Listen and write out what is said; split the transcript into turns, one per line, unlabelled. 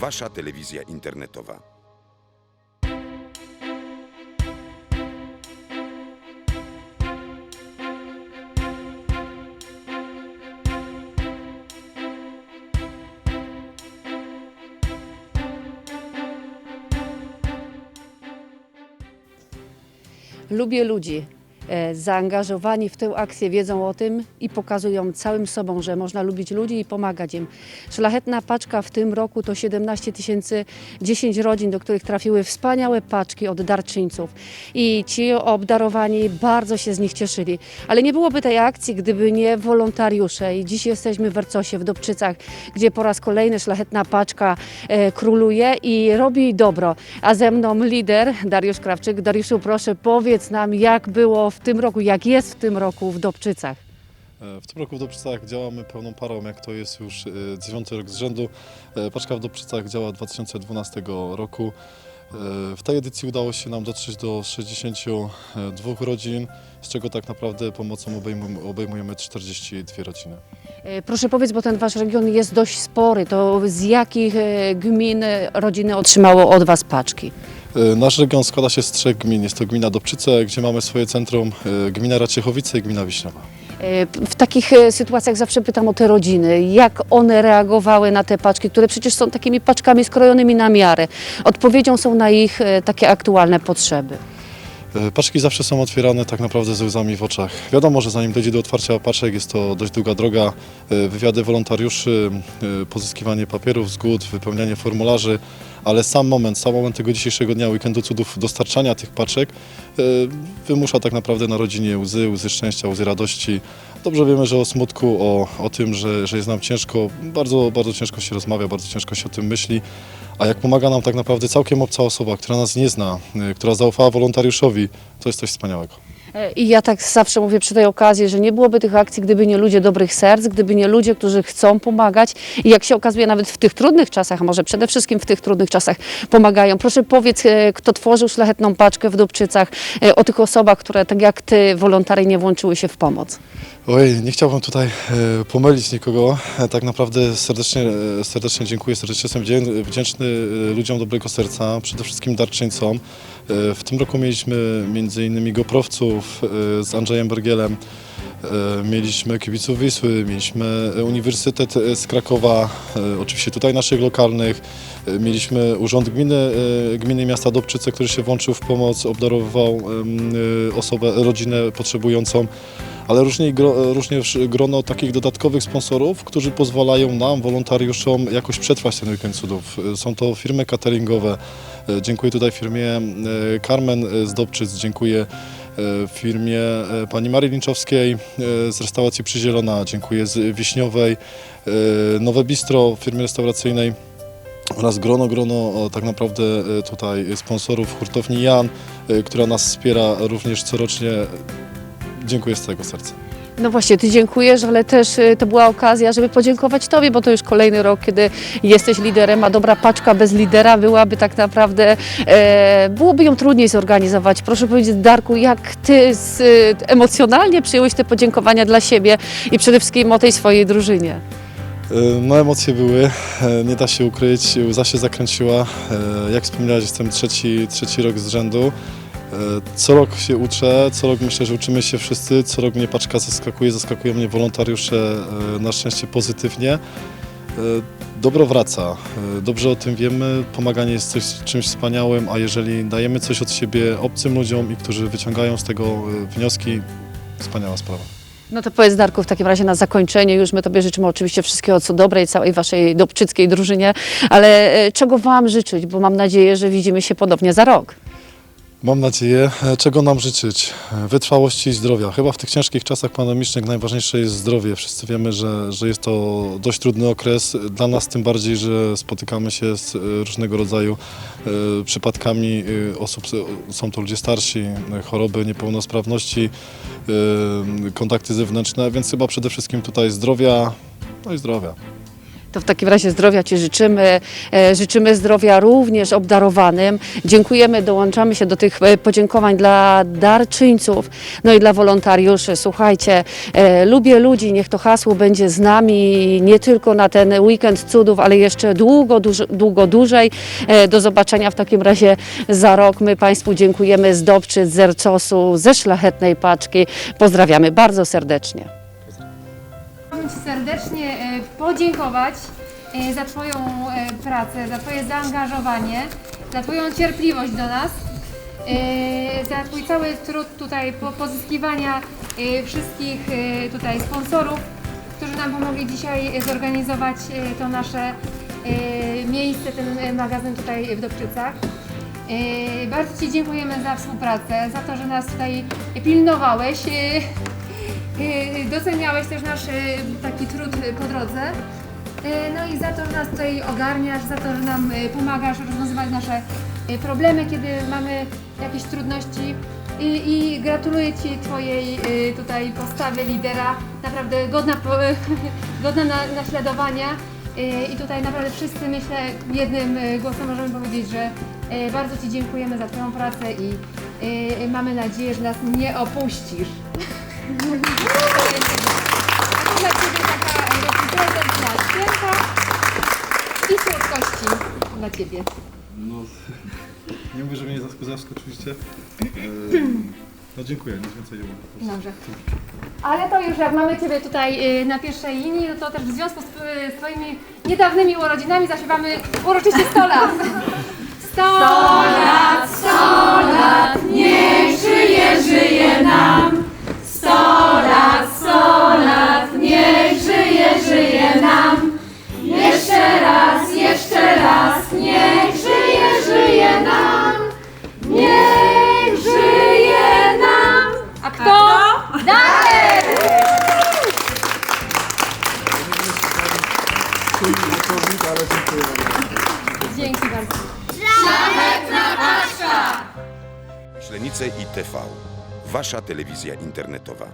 Wasza telewizja internetowa.
Lubię ludzi. E, Zaangażowani w tę akcję wiedzą o tym i pokazują całym sobą, że można lubić ludzi i pomagać im. Szlachetna paczka w tym roku to 17 tysięcy 10 rodzin, do których trafiły wspaniałe paczki od darczyńców. I ci obdarowani bardzo się z nich cieszyli. Ale nie byłoby tej akcji, gdyby nie wolontariusze. I dziś jesteśmy w Ercosie, w Dobczycach, gdzie po raz kolejny szlachetna paczka e, króluje i robi dobro. A ze mną lider Dariusz Krawczyk. Dariuszu, proszę powiedz nam, jak było w tym roku, jak jest w tym roku w Dobczycach.
E, W tym roku w Dobrzycach działamy pełną parą, jak to jest już e, dziewiąty rok z rzędu. E, Paczka w Dobrzycach działa od 2012 roku. W tej edycji udało się nam dotrzeć do 62 rodzin, z czego tak naprawdę pomocą obejmu- obejmujemy 42 rodziny.
Proszę powiedz, bo ten wasz region jest dość spory, to z jakich gmin rodziny otrzymało od was paczki?
E, Nasz region składa się z trzech gmin. Jest to gmina Dobczyce, gdzie mamy swoje centrum, e, gmina Raciechowice i gmina Wiśniowa.
E, W takich sytuacjach zawsze pytam o te rodziny, jak one reagowały na te paczki, które przecież są takimi paczkami skrojonymi na miarę. Odpowiedzią są na ich takie aktualne potrzeby.
Paczki zawsze są otwierane tak naprawdę ze łzami w oczach. Wiadomo, że zanim dojdzie do otwarcia paczek jest to dość długa droga. Wywiady wolontariuszy, pozyskiwanie papierów, zgód, wypełnianie formularzy, ale sam moment, sam moment tego dzisiejszego dnia, weekendu cudów dostarczania tych paczek e, wymusza tak naprawdę na rodzinie łzy, łzy szczęścia, łzy radości. Dobrze wiemy, że o smutku, o, o tym, że, że jest nam ciężko, bardzo, bardzo ciężko się rozmawia, bardzo ciężko się o tym myśli. A jak pomaga nam tak naprawdę całkiem obca osoba, która nas nie zna, y, która zaufała wolontariuszowi, to jest coś wspaniałego.
I ja tak zawsze mówię przy tej okazji, że nie byłoby tych akcji, gdyby nie ludzie dobrych serc, gdyby nie ludzie, którzy chcą pomagać i jak się okazuje nawet w tych trudnych czasach, a może przede wszystkim w tych trudnych czasach pomagają. Proszę powiedz, e, kto tworzył szlachetną paczkę w Dubczycach, e, o tych osobach, które tak jak ty wolontaryjnie włączyły się w pomoc.
Oj, nie chciałbym tutaj e, pomylić nikogo. Tak naprawdę serdecznie, serdecznie dziękuję, serdecznie jestem wdzię- wdzięczny ludziom dobrego serca, przede wszystkim darczyńcom. W tym roku mieliśmy między innymi Goprowców e, z Andrzejem Bergielem, e, mieliśmy kibiców Wisły, mieliśmy Uniwersytet e, z Krakowa, oczywiście tutaj naszych lokalnych, mieliśmy Urząd Gminy, Gminy Miasta Dobczyce, który się włączył w pomoc, e, osobę, rodzinę potrzebującą ale również grono takich dodatkowych sponsorów, którzy pozwalają nam, wolontariuszom, jakoś przetrwać ten weekend cudów. Są to firmy cateringowe. Dziękuję tutaj firmie Carmen z Dobczyc, dziękuję e, firmie e, pani Marii Linczowskiej e, z restauracji Przyzielona, dziękuję z Wiśniowej, Nowe Bistro firmy restauracyjnej oraz grono, grono tak naprawdę tutaj sponsorów hurtowni Jan, która nas wspiera również corocznie. Dziękuję z całego serca.
No właśnie, Ty dziękujesz, ale też y, to była okazja, żeby podziękować Tobie, bo to już kolejny rok, kiedy jesteś liderem, a dobra paczka bez lidera byłaby tak naprawdę, e, byłoby ją trudniej zorganizować. Proszę powiedzieć, Darku, jak Ty z, y, emocjonalnie przyjąłeś te podziękowania dla siebie i przede wszystkim o tej swojej drużynie?
E, No emocje były, e, nie da się ukryć, łza się zakręciła. E, Jak wspomniałeś, jestem trzeci, trzeci rok z rzędu. E, Co rok się uczę, co rok myślę, że uczymy się wszyscy, co rok mnie paczka zaskakuje, zaskakują mnie wolontariusze e, na szczęście pozytywnie. E, Dobro wraca, dobrze o tym wiemy, pomaganie jest coś, czymś wspaniałym, a jeżeli dajemy coś od siebie obcym ludziom i którzy wyciągają z tego wnioski, wspaniała sprawa.
No to powiedz Darku w takim razie na zakończenie, już my Tobie życzymy oczywiście wszystkiego co dobre i całej Waszej dobczyckiej drużynie, ale czego Wam życzyć, bo mam nadzieję, że widzimy się ponownie za rok.
Mam nadzieję, e, czego nam życzyć? E, Wytrwałości i zdrowia. Chyba w tych ciężkich czasach pandemicznych najważniejsze jest zdrowie. Wszyscy wiemy, że, że jest to dość trudny okres. Dla nas tym bardziej, że spotykamy się z e, różnego rodzaju przypadkami osób, są to ludzie starsi, choroby, niepełnosprawności, kontakty zewnętrzne, więc chyba przede wszystkim tutaj zdrowia, no i zdrowia.
To w takim razie zdrowia Ci życzymy. E, Życzymy zdrowia również obdarowanym. Dziękujemy, dołączamy się do tych e, podziękowań dla darczyńców, no i dla wolontariuszy. Słuchajcie, e, lubię ludzi, niech to hasło będzie z nami nie tylko na ten weekend cudów, ale jeszcze długo, długo, dłużej. Do zobaczenia w takim razie za rok. My Państwu dziękujemy z Dobczyc, z Ercosu, ze Szlachetnej Paczki. Pozdrawiamy bardzo serdecznie.
Serdecznie podziękować e, za Twoją e, pracę, za Twoje zaangażowanie, za Twoją cierpliwość do nas, e, za Twój cały trud tutaj po pozyskiwania wszystkich tutaj sponsorów, którzy nam pomogli dzisiaj zorganizować to nasze miejsce, ten magazyn tutaj w Dobczycach. Bardzo Ci dziękujemy za współpracę, za to, że nas tutaj pilnowałeś. E, Doceniałeś też nasz e, taki trud po drodze. E, No i za to, że nas tutaj ogarniasz, za to, że nam pomagasz rozwiązywać nasze problemy, kiedy mamy jakieś trudności. I, i gratuluję Ci Twojej tutaj postawy lidera, naprawdę godna, godna na, naśladowania. I tutaj naprawdę wszyscy myślę jednym głosem możemy powiedzieć, że bardzo Ci dziękujemy za Twoją pracę i mamy nadzieję, że nas nie opuścisz. A to dla Ciebie taka taki prezent na święta i słodkości dla Ciebie.
No, nie mówię, że mnie zask- zaskoczyliście. No dziękuję, nic więcej nie po prostu.
Dobrze. Ale to już jak mamy Ciebie tutaj y, na pierwszej linii, no to też w związku z, y, z Twoimi niedawnymi urodzinami zaśpiewamy uroczyście 100 lat. 100 lat, 100 lat, niech żyje, żyje nam. Dzięki bardzo.
Ślenice i TV. Wasza telewizja internetowa.